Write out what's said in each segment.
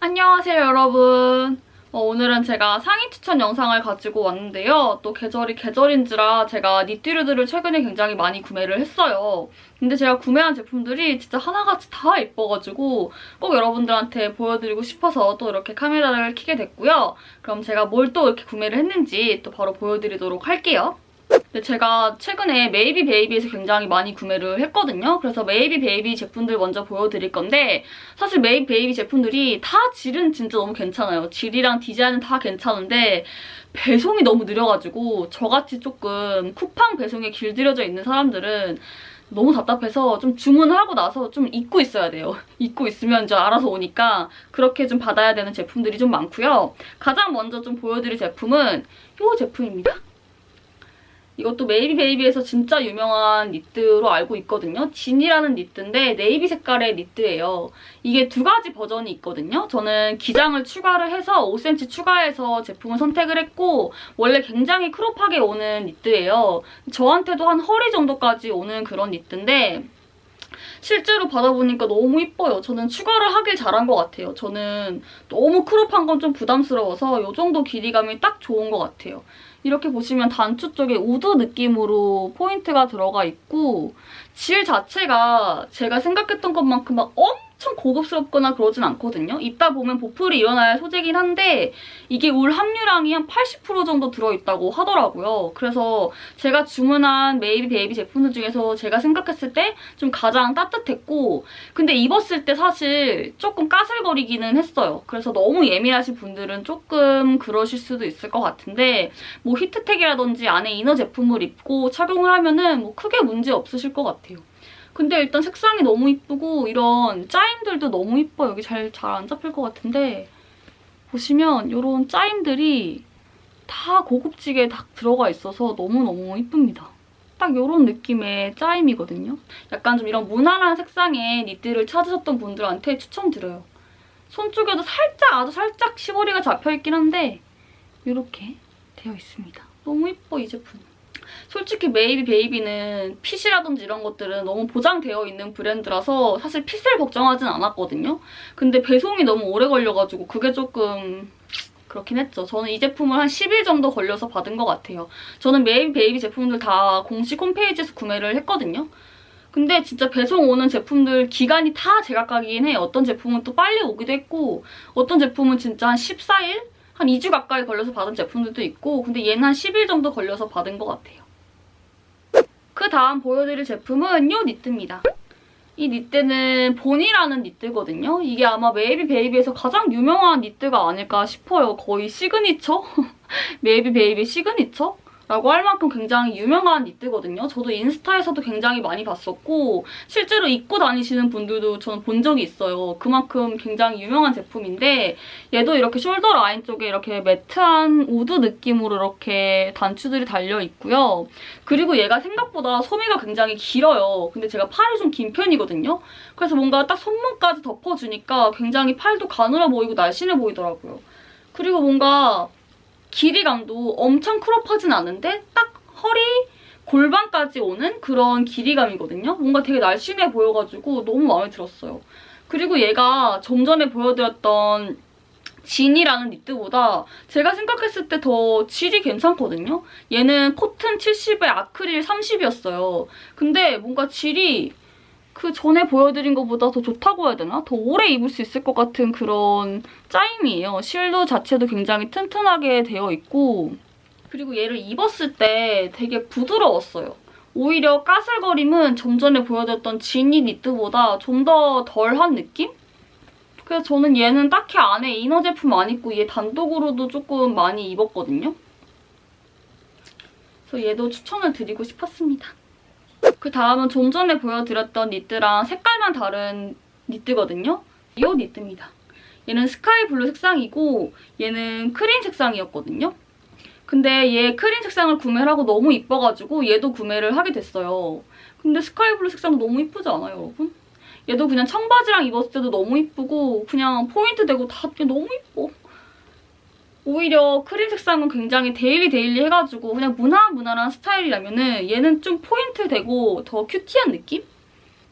안녕하세요 여러분 어, 오늘은 제가 상의 추천 영상을 가지고 왔는데요. 또 계절이 계절인지라 제가 니트류들을 최근에 굉장히 많이 구매를 했어요. 근데 제가 구매한 제품들이 진짜 하나같이 다 예뻐가지고 꼭 여러분들한테 보여드리고 싶어서 또 이렇게 카메라를 켜게 됐고요. 그럼 제가 뭘 또 이렇게 구매를 했는지 또 바로 보여드리도록 할게요 근데 제가 최근에 메이비 베이비에서 굉장히 많이 구매를 했거든요. 그래서 메이비 베이비 제품들 먼저 보여드릴 건데 사실 메이비 베이비 제품들이 다 질은 진짜 너무 괜찮아요. 질이랑 디자인은 다 괜찮은데 배송이 너무 느려가지고 저같이 조금 쿠팡 배송에 길들여져 있는 사람들은 너무 답답해서 좀 주문을 하고 나서 좀 잊고 있어야 돼요. 잊고 있으면 이제 알아서 오니까 그렇게 좀 받아야 되는 제품들이 좀 많고요. 가장 먼저 좀 보여드릴 제품은 이 제품입니다. 이것도 메이비 베이비에서 진짜 유명한 니트로 알고 있거든요. 진이라는 니트인데 네이비 색깔의 니트예요. 이게 두 가지 버전이 있거든요. 저는 기장을 추가를 해서 5cm 추가해서 제품을 선택을 했고 원래 굉장히 크롭하게 오는 니트예요. 저한테도 한 허리 정도까지 오는 그런 니트인데 실제로 받아보니까 너무 이뻐요. 저는 추가를 하길 잘한 것 같아요. 저는 너무 크롭한 건 좀 부담스러워서 이 정도 길이감이 딱 좋은 것 같아요. 이렇게 보시면 단추 쪽에 우드 느낌으로 포인트가 들어가 있고 질 자체가 제가 생각했던 것만큼 막 엄청 고급스럽거나 그러진 않거든요. 입다 보면 보풀이 일어날 소재긴 한데 이게 울 함유량이 한 80% 정도 들어있다고 하더라고요. 그래서 제가 주문한 메이비 베이비 제품들 중에서 제가 생각했을 때 좀 가장 따뜻했고 근데 입었을 때 사실 조금 까슬거리기는 했어요. 그래서 너무 예민하신 분들은 조금 그러실 수도 있을 것 같은데 뭐 히트텍이라든지 안에 이너 제품을 입고 착용을 하면은 뭐 크게 문제 없으실 것 같아요. 근데 일단 색상이 너무 이쁘고 이런 짜임들도 너무 이뻐요. 여기 잘 잘 안 잡힐 것 같은데 보시면 이런 짜임들이 다 고급지게 딱 들어가 있어서 너무너무 이쁩니다. 딱 이런 느낌의 짜임이거든요. 약간 좀 이런 무난한 색상의 니트를 찾으셨던 분들한테 추천드려요. 손 쪽에도 살짝 아주 살짝 시보리가 잡혀있긴 한데 이렇게 되어 있습니다. 너무 이뻐 이 제품. 솔직히 메이비 베이비는 핏이라든지 이런 것들은 너무 보장되어 있는 브랜드라서 사실 핏을 걱정하진 않았거든요. 근데 배송이 너무 오래 걸려가지고 그게 조금 그렇긴 했죠. 저는 이 제품을 한 10일 정도 걸려서 받은 것 같아요. 저는 메이비 베이비 제품들 다 공식 홈페이지에서 구매를 했거든요. 근데 진짜 배송 오는 제품들 기간이 다 제각각이긴 해요. 어떤 제품은 또 빨리 오기도 했고 어떤 제품은 진짜 한 14일? 한 2주 가까이 걸려서 받은 제품들도 있고 근데 얘는 한 10일 정도 걸려서 받은 것 같아요. 그 다음 보여드릴 제품은 이 니트입니다. 이 니트는 본이라는 니트거든요. 이게 아마 메이비 베이비에서 가장 유명한 니트가 아닐까 싶어요. 거의 시그니처? 메이비 베이비 시그니처? 라고 할 만큼 굉장히 유명한 니트거든요. 저도 인스타에서도 굉장히 많이 봤었고 실제로 입고 다니시는 분들도 저는 본 적이 있어요. 그만큼 굉장히 유명한 제품인데 얘도 이렇게 숄더 라인 쪽에 이렇게 매트한 우드 느낌으로 이렇게 단추들이 달려있고요. 그리고 얘가 생각보다 소미가 굉장히 길어요. 근데 제가 팔이 좀 긴 편이거든요. 그래서 뭔가 딱 손목까지 덮어주니까 굉장히 팔도 가늘어 보이고 날씬해 보이더라고요. 그리고 뭔가 길이감도 엄청 크롭하진 않은데 딱 허리 골반까지 오는 그런 길이감이거든요. 뭔가 되게 날씬해 보여가지고 너무 마음에 들었어요. 그리고 얘가 좀 전에 보여드렸던 진이라는 니트보다 제가 생각했을 때 더 질이 괜찮거든요. 얘는 코튼 70에 아크릴 30이었어요. 근데 뭔가 질이 그 전에 보여드린 것보다 더 좋다고 해야 되나? 더 오래 입을 수 있을 것 같은 그런 짜임이에요. 실루 자체도 굉장히 튼튼하게 되어 있고 그리고 얘를 입었을 때 되게 부드러웠어요. 오히려 까슬거림은 좀 전에 보여드렸던 지니 니트보다 좀 더 덜한 느낌? 그래서 저는 얘는 딱히 안에 이너 제품 안 입고 얘 단독으로도 조금 많이 입었거든요. 그래서 얘도 추천을 드리고 싶었습니다. 그 다음은 좀 전에 보여드렸던 니트랑 색깔만 다른 니트거든요. 이 니트입니다. 얘는 스카이 블루 색상이고 얘는 크림 색상이었거든요. 근데 얘 크림 색상을 구매를 하고 너무 이뻐가지고 얘도 구매를 하게 됐어요. 근데 스카이 블루 색상 너무 이쁘지 않아요, 여러분? 얘도 그냥 청바지랑 입었을 때도 너무 이쁘고 그냥 포인트 되고 다 너무 이뻐. 오히려 크림 색상은 굉장히 데일리 데일리 해가지고 그냥 무난무난한 스타일이라면은 얘는 좀 포인트 되고 더 큐티한 느낌?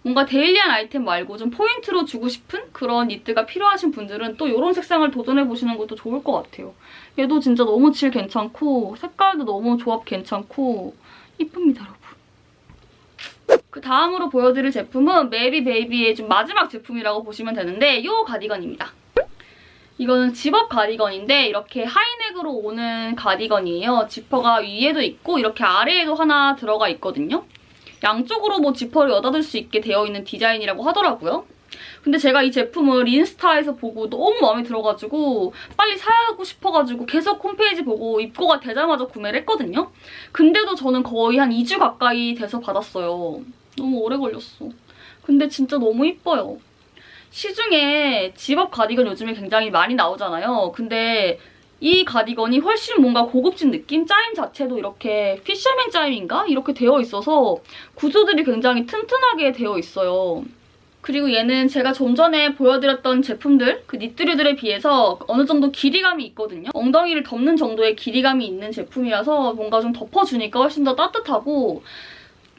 뭔가 데일리한 아이템 말고 좀 포인트로 주고 싶은 그런 니트가 필요하신 분들은 또 이런 색상을 도전해보시는 것도 좋을 것 같아요. 얘도 진짜 너무 질 괜찮고 색깔도 너무 조합 괜찮고 이쁩니다, 여러분. 그 다음으로 보여드릴 제품은 메비 베이비의 좀 마지막 제품이라고 보시면 되는데 이 가디건입니다. 이거는 집업 가디건인데 이렇게 하이넥으로 오는 가디건이에요. 지퍼가 위에도 있고 이렇게 아래에도 하나 들어가 있거든요. 양쪽으로 뭐 지퍼를 여닫을 수 있게 되어 있는 디자인이라고 하더라고요. 근데 제가 이 제품을 인스타에서 보고 너무 마음에 들어가지고 빨리 사야하고 싶어가지고 계속 홈페이지 보고 입고가 되자마자 구매를 했거든요. 근데도 저는 거의 한 2주 가까이 돼서 받았어요. 너무 오래 걸렸어. 근데 진짜 너무 이뻐요. 시중에 집업 가디건 요즘에 굉장히 많이 나오잖아요. 근데 이 가디건이 훨씬 뭔가 고급진 느낌? 짜임 자체도 이렇게 피셔맨 짜임인가? 이렇게 되어 있어서 구조들이 굉장히 튼튼하게 되어 있어요. 그리고 얘는 제가 좀 전에 보여드렸던 제품들, 그 니트류들에 비해서 어느 정도 길이감이 있거든요. 엉덩이를 덮는 정도의 길이감이 있는 제품이라서 뭔가 좀 덮어주니까 훨씬 더 따뜻하고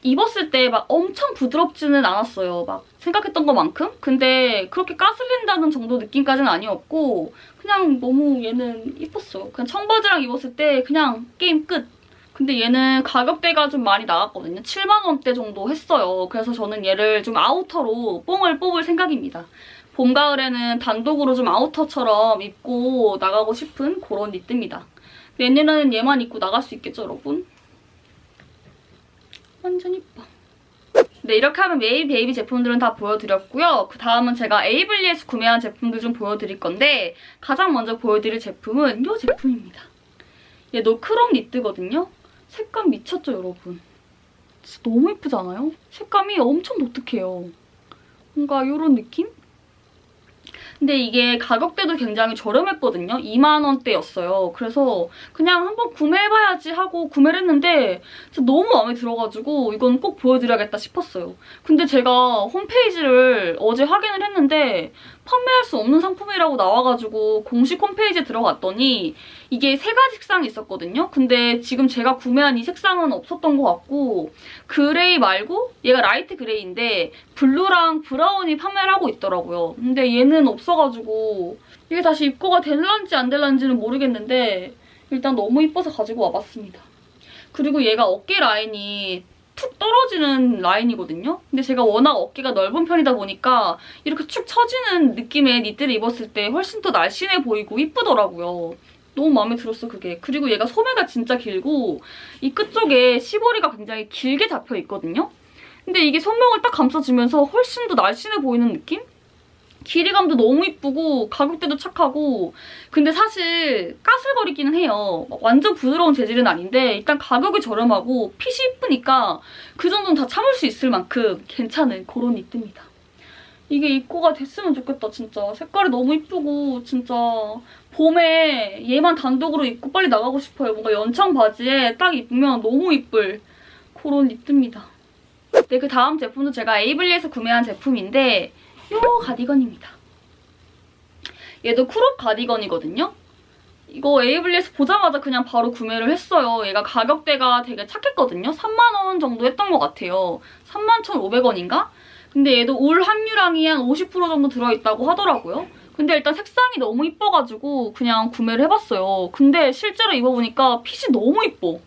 입었을 때 막 엄청 부드럽지는 않았어요. 막 생각했던 것만큼? 근데 그렇게 까슬린다는 정도 느낌까지는 아니었고 그냥 너무 얘는 이뻤어요. 그냥 청바지랑 입었을 때 그냥 게임 끝. 근데 얘는 가격대가 좀 많이 나갔거든요. 7만 원대 정도 했어요. 그래서 저는 얘를 좀 아우터로 뽕을 뽑을 생각입니다. 봄, 가을에는 단독으로 좀 아우터처럼 입고 나가고 싶은 그런 니트입니다. 내년에는 얘만 입고 나갈 수 있겠죠, 여러분? 완전 이뻐. 네, 이렇게 하면 메이 베이비 제품들은 다 보여드렸고요. 그 다음은 제가 에이블리에서 구매한 제품들 좀 보여드릴 건데 가장 먼저 보여드릴 제품은 이 제품입니다. 얘도 크롭 니트거든요. 색감 미쳤죠, 여러분? 진짜 너무 예쁘지 않아요? 색감이 엄청 독특해요. 뭔가 이런 느낌? 근데 이게 가격대도 굉장히 저렴했거든요. 2만 원대였어요. 그래서 그냥 한번 구매해봐야지 하고 구매를 했는데 너무 마음에 들어가지고 이건 꼭 보여드려야겠다 싶었어요. 근데 제가 홈페이지를 어제 확인을 했는데 판매할 수 없는 상품이라고 나와가지고 공식 홈페이지에 들어갔더니 이게 세 가지 색상이 있었거든요. 근데 지금 제가 구매한 이 색상은 없었던 것 같고 그레이 말고 얘가 라이트 그레이인데 블루랑 브라운이 판매를 하고 있더라고요. 근데 얘는 없어가지고 이게 다시 입고가 될런지 안 될런지는 모르겠는데 일단 너무 이뻐서 가지고 와봤습니다. 그리고 얘가 어깨 라인이 툭 떨어지는 라인이거든요. 근데 제가 워낙 어깨가 넓은 편이다 보니까 이렇게 축 처지는 느낌의 니트를 입었을 때 훨씬 더 날씬해 보이고 이쁘더라고요. 너무 마음에 들었어 그게. 그리고 얘가 소매가 진짜 길고 이 끝쪽에 시보리가 굉장히 길게 잡혀 있거든요. 근데 이게 손목을 딱 감싸주면서 훨씬 더 날씬해 보이는 느낌? 길이감도 너무 이쁘고 가격대도 착하고 근데 사실 까슬거리기는 해요. 막 완전 부드러운 재질은 아닌데 일단 가격이 저렴하고 핏이 이쁘니까 그 정도는 다 참을 수 있을 만큼 괜찮은 그런 니트입니다. 이게 입고가 됐으면 좋겠다 진짜. 색깔이 너무 이쁘고 진짜 봄에 얘만 단독으로 입고 빨리 나가고 싶어요. 뭔가 연청 바지에 딱 입으면 너무 이쁠 그런 니트입니다. 네, 그 다음 제품도 제가 에이블리에서 구매한 제품인데 요 가디건입니다. 얘도 크롭 가디건이거든요. 이거 에이블리에서 보자마자 그냥 바로 구매를 했어요. 얘가 가격대가 되게 착했거든요. 3만원 정도 했던 것 같아요. 31,500원인가? 근데 얘도 올 함유량이 한 50% 정도 들어있다고 하더라고요. 근데 일단 색상이 너무 이뻐가지고 그냥 구매를 해봤어요. 근데 실제로 입어보니까 핏이 너무 이뻐.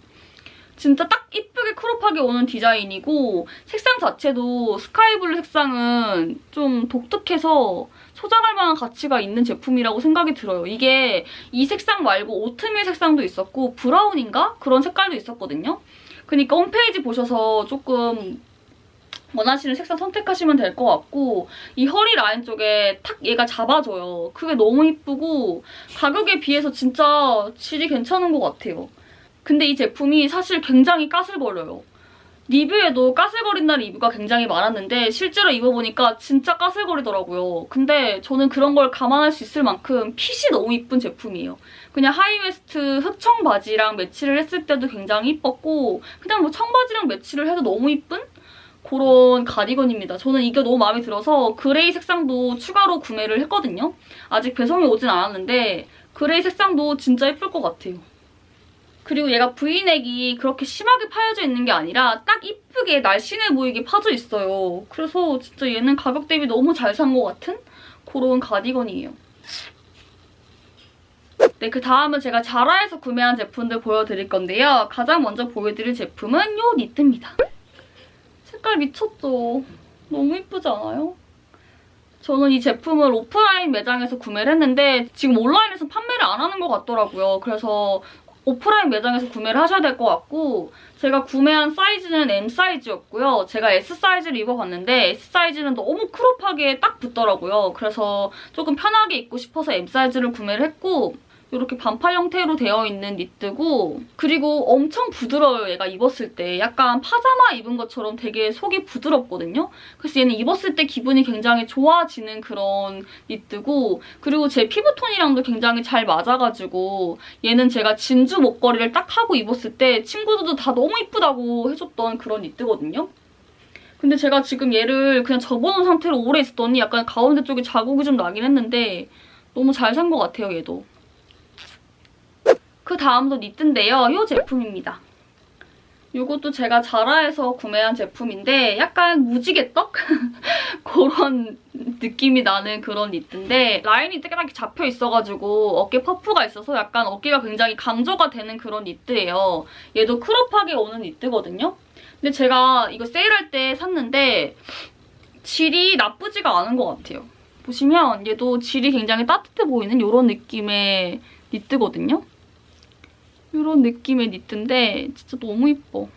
진짜 딱 이쁘게 크롭하게 오는 디자인이고 색상 자체도 스카이블루 색상은 좀 독특해서 소장할 만한 가치가 있는 제품이라고 생각이 들어요. 이게 이 색상 말고 오트밀 색상도 있었고 브라운인가? 그런 색깔도 있었거든요. 그러니까 홈페이지 보셔서 조금 원하시는 색상 선택하시면 될 것 같고 이 허리 라인 쪽에 탁 얘가 잡아줘요. 그게 너무 이쁘고 가격에 비해서 진짜 질이 괜찮은 것 같아요. 근데 이 제품이 사실 굉장히 까슬거려요. 리뷰에도 까슬거린다는 리뷰가 굉장히 많았는데 실제로 입어보니까 진짜 까슬거리더라고요. 근데 저는 그런 걸 감안할 수 있을 만큼 핏이 너무 이쁜 제품이에요. 그냥 하이웨스트 흑청 바지랑 매치를 했을 때도 굉장히 이뻤고 그냥 뭐 청바지랑 매치를 해도 너무 이쁜 그런 가디건입니다. 저는 이게 너무 마음에 들어서 그레이 색상도 추가로 구매를 했거든요. 아직 배송이 오진 않았는데 그레이 색상도 진짜 예쁠 것 같아요. 그리고 얘가 브이넥이 그렇게 심하게 파여져 있는 게 아니라 딱 이쁘게 날씬해 보이게 파져 있어요. 그래서 진짜 얘는 가격 대비 너무 잘 산 것 같은 그런 가디건이에요. 네, 그 다음은 제가 자라에서 구매한 제품들 보여드릴 건데요. 가장 먼저 보여드릴 제품은 요 니트입니다. 색깔 미쳤죠? 너무 이쁘지 않아요? 저는 이 제품을 오프라인 매장에서 구매를 했는데 지금 온라인에서 판매를 안 하는 것 같더라고요. 그래서 오프라인 매장에서 구매를 하셔야 될 것 같고 제가 구매한 사이즈는 M 사이즈였고요. 제가 S 사이즈를 입어봤는데 S 사이즈는 너무 크롭하게 딱 붙더라고요. 그래서 조금 편하게 입고 싶어서 M 사이즈를 구매를 했고 이렇게 반팔 형태로 되어 있는 니트고 그리고 엄청 부드러워요 얘가 입었을 때. 약간 파자마 입은 것처럼 되게 속이 부드럽거든요? 그래서 얘는 입었을 때 기분이 굉장히 좋아지는 그런 니트고 그리고 제 피부톤이랑도 굉장히 잘 맞아가지고 얘는 제가 진주 목걸이를 딱 하고 입었을 때 친구들도 다 너무 이쁘다고 해줬던 그런 니트거든요? 근데 제가 지금 얘를 그냥 접어놓은 상태로 오래 있었더니 약간 가운데 쪽에 자국이 좀 나긴 했는데 너무 잘 산 것 같아요 얘도 그 다음도 니트인데요. 이 제품입니다. 이것도 제가 자라에서 구매한 제품인데 약간 무지개떡? 그런 느낌이 나는 그런 니트인데 라인이 되게 잡혀 있어가지고 어깨 퍼프가 있어서 약간 어깨가 굉장히 강조가 되는 그런 니트예요. 얘도 크롭하게 오는 니트거든요. 근데 제가 이거 세일할 때 샀는데 질이 나쁘지가 않은 것 같아요. 보시면 얘도 질이 굉장히 따뜻해 보이는 이런 느낌의 니트거든요. 이런 느낌의 니트인데 진짜 너무 이뻐.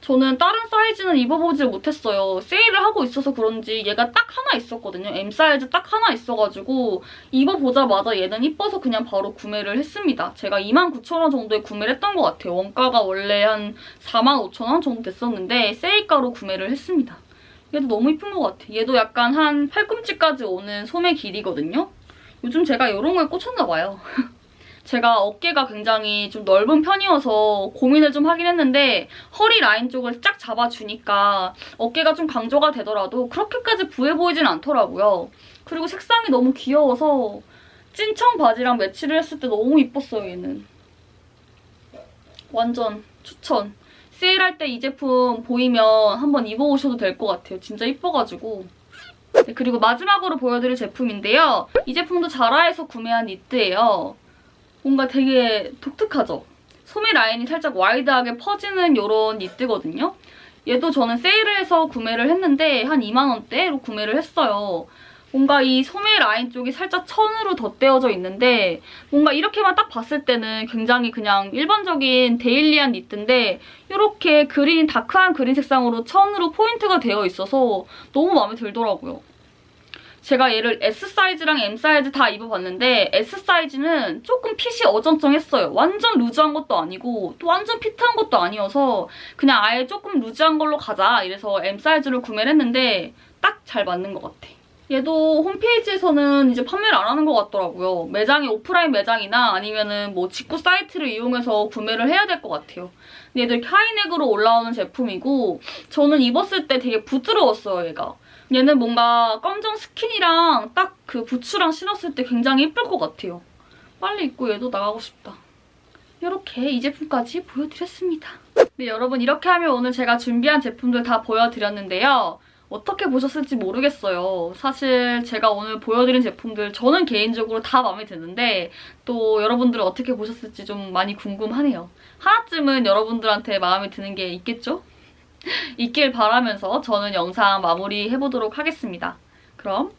저는 다른 사이즈는 입어보질 못했어요. 세일을 하고 있어서 그런지 얘가 딱 하나 있었거든요. M 사이즈 딱 하나 있어가지고 입어보자마자 얘는 이뻐서 그냥 바로 구매를 했습니다. 제가 29,000원 정도에 구매를 했던 것 같아요. 원가가 원래 한 45,000원 정도 됐었는데 세일가로 구매를 했습니다. 얘도 너무 이쁜 것 같아. 얘도 약간 한 팔꿈치까지 오는 소매 길이거든요. 요즘 제가 이런 거에 꽂혔나 봐요. 제가 어깨가 굉장히 좀 넓은 편이어서 고민을 좀 하긴 했는데 허리 라인 쪽을 쫙 잡아주니까 어깨가 좀 강조가 되더라도 그렇게까지 부해 보이진 않더라고요. 그리고 색상이 너무 귀여워서 찐청 바지랑 매치를 했을 때 너무 이뻤어요, 얘는. 완전 추천. 세일할 때 이 제품 보이면 한번 입어보셔도 될 것 같아요. 진짜 이뻐가지고. 네, 그리고 마지막으로 보여드릴 제품인데요. 이 제품도 자라에서 구매한 니트예요. 뭔가 되게 독특하죠? 소매 라인이 살짝 와이드하게 퍼지는 이런 니트거든요. 얘도 저는 세일을 해서 구매를 했는데 한 2만원대로 구매를 했어요. 뭔가 이 소매 라인 쪽이 살짝 천으로 덧대어져 있는데 뭔가 이렇게만 딱 봤을 때는 굉장히 그냥 일반적인 데일리한 니트인데 이렇게 그린, 다크한 그린 색상으로 천으로 포인트가 되어 있어서 너무 마음에 들더라고요. 제가 얘를 S 사이즈랑 M 사이즈 다 입어봤는데 S 사이즈는 조금 핏이 어정쩡했어요. 완전 루즈한 것도 아니고 또 완전 피트한 것도 아니어서 그냥 아예 조금 루즈한 걸로 가자 이래서 M 사이즈를 구매를 했는데 딱 잘 맞는 것 같아. 얘도 홈페이지에서는 이제 판매를 안 하는 것 같더라고요. 매장이 오프라인 매장이나 아니면은 뭐 직구 사이트를 이용해서 구매를 해야 될 것 같아요. 이렇게 하이넥으로 올라오는 제품이고 저는 입었을 때 되게 부드러웠어요, 얘가. 얘는 뭔가 검정 스킨이랑 딱 그 부츠랑 신었을 때 굉장히 예쁠 것 같아요. 빨리 입고 얘도 나가고 싶다. 이렇게 이 제품까지 보여드렸습니다. 네, 여러분 이렇게 하면 오늘 제가 준비한 제품들 다 보여드렸는데요. 어떻게 보셨을지 모르겠어요. 사실 제가 오늘 보여드린 제품들 저는 개인적으로 다 마음에 드는데 또 여러분들은 어떻게 보셨을지 좀 많이 궁금하네요. 하나쯤은 여러분들한테 마음에 드는 게 있겠죠? 있길 바라면서 저는 영상 마무리 해보도록 하겠습니다. 그럼